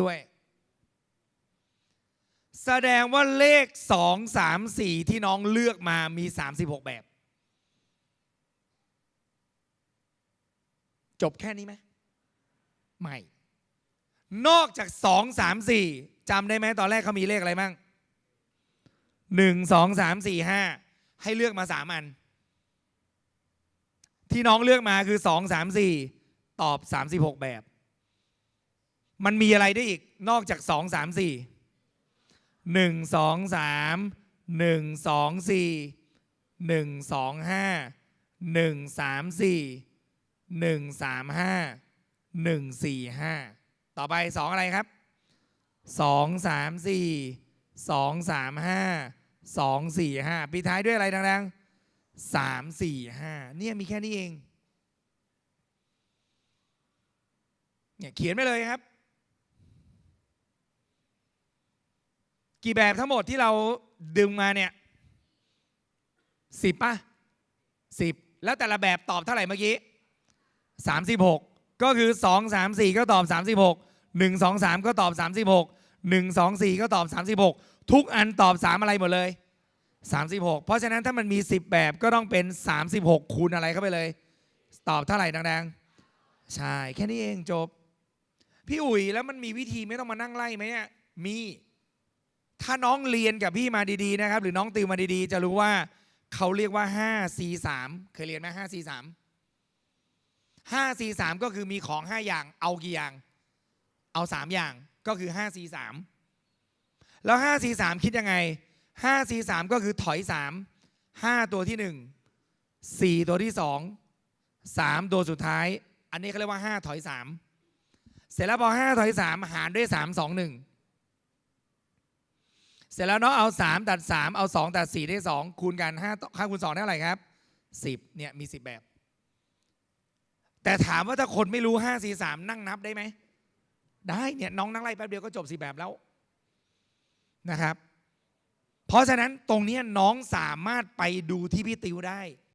ด้วย แสดงว่าเลข 2 3 4 ที่น้องเลือกมามี 36 แบบ จบแค่นี้ไหมไม่ นอกจาก 2 3 4จำได้ไหมตอนแรกเขามีเลขอะไรบ้าง1 2 3 4 5ให้เลือกมา3อัน ที่น้องเลือกมาคือ2 3 4ตอบ36แบบ มันมีอะไรได้อีกนอกจากสองสามสี่หนึ่งสองสามหนึ่งสองสี่หนึ่งสองห้าหนึ่งสามสี่หนึ่งสามห้าหนึ่งสี่ห้าต่อไปสองอะไรครับสองสามสี่สองสามห้าสองสี่ห้าปีท้ายด้วยอะไรดังๆสามสี่ห้าเนี่ยมีแค่นี้เองเนี่ยเขียนไปเลยครับ กี่แบบทั้งหมดที่เราดึงมาเนี่ยสิบป่ะสิบแล้วแต่ละแบบตอบเท่าไหร่เมื่อกี้สามสิบหกก็คือสองสามสี่ก็ตอบสามสิบหกหนึ่งสองสามก็ตอบสามสิบหกหนึ่งสองสี่ก็ตอบสามสิบหกทุกอันตอบสามอะไรหมดเลยสามสิบหกเพราะฉะนั้นถ้ามันมีสิบแบบก็ต้องเป็นสามสิบหกคูณอะไรเข้าไปเลย ตอบเท่าไหร่ดังๆ ใช่ แค่นี้เองจบ พี่อุ๋ยแล้วมันมีวิธีไม่ต้องมานั่งไล่ไหมเนี่ยมี ถ้าน้องเรียนกับพี่มาดีๆนะครับ หรือน้องติวมาดีๆ จะรู้ว่าเขาเรียกว่า 5 4 3 เคยเรียนไหม5 4 3 5 4 3 ก็คือมีของ 5 อย่าง เอากี่อย่าง เอา 3 อย่าง ก็คือ 5 4 3 แล้ว 5 4 3 คิดยังไง 5 4 3 ก็คือถอย 3 5 ตัวที่ 1 4 ตัวที่ 2 3 ตัวสุดท้าย อันนี้เขาเรียกว่า 5 ถอย 3 เสร็จแล้วพอ 5 ถอย 3 หารด้วย 3 2 1 เสร็จแล้วเนาะเอา 3 ตัด 3 เอา 2 ตัด 4 ได้ 2 คูณกัน5ค่าคูณ2ได้เท่าไหร่ครับ 10เนี่ยมี 10 แบบ แต่ถามว่าถ้าคนไม่รู้ 5 4 3 นั่งนับได้ไหม ได้เนี่ยน้องนั่งไล่แป๊บเดียวก็จบ10แบบแล้วนะครับ เพราะฉะนั้นตรงนี้น้องสามารถไปดูที่พี่ติวได้